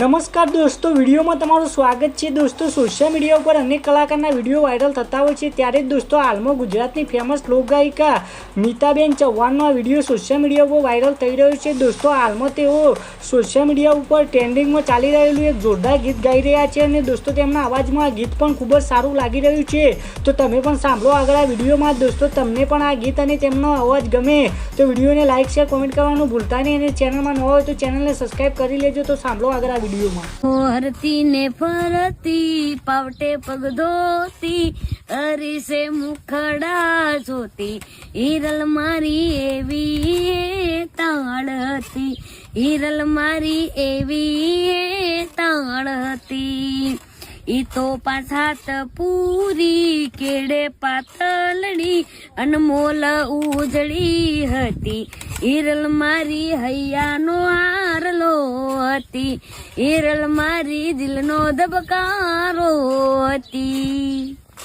નમસ્કાર દોસ્તો, વિડીયોમાં તમારું સ્વાગત છે. દોસ્તો સોશિયલ મીડિયા ઉપર અનેક કલાકારના વીડિયો વાયરલ થતા હોય છે. ત્યારે જ દોસ્તો, હાલમાં ગુજરાતની ફેમસ લોકગાયિકા મીતાબેન ચૌહાણનો આ વીડિયો સોશિયલ મીડિયા ઉપર વાયરલ થઈ રહ્યો છે. દોસ્તો, હાલમાં તેઓ સોશિયલ મીડિયા ઉપર ટ્રેન્ડિંગમાં ચાલી રહેલું એક જોરદાર ગીત ગાઈ રહ્યા છે અને દોસ્તો, તેમના અવાજમાં આ ગીત પણ ખૂબ જ સારું લાગી રહ્યું છે. તો તમે પણ સાંભળો આગળ આ વિડીયોમાં. દોસ્તો, તમને પણ આ ગીત અને તેમનો અવાજ ગમે તો વિડીયોને લાઇક શેર કોમેન્ટ કરવાનું ભૂલતા નહીં અને ચેનલમાં ન હોય તો ચેનલને સબસ્ક્રાઈબ કરી લેજો. તો સાંભળો આગળ વિડીયોમાં. ને ફરતી, પાવટે પગ ધોતી, અરીસે મુખડા જોતી. હિરલ મારી એવી તાળ હતી. હિરલ મારી એવી તાળ હતી. ઈ તો પાછાત પૂરી, કેડે પાતળડી અનમોલ ઉજળી હતી. હિરલ મારી હૈયાનો હારલો હતી. હિરલ મારી દિલનો ધબકારો હતી.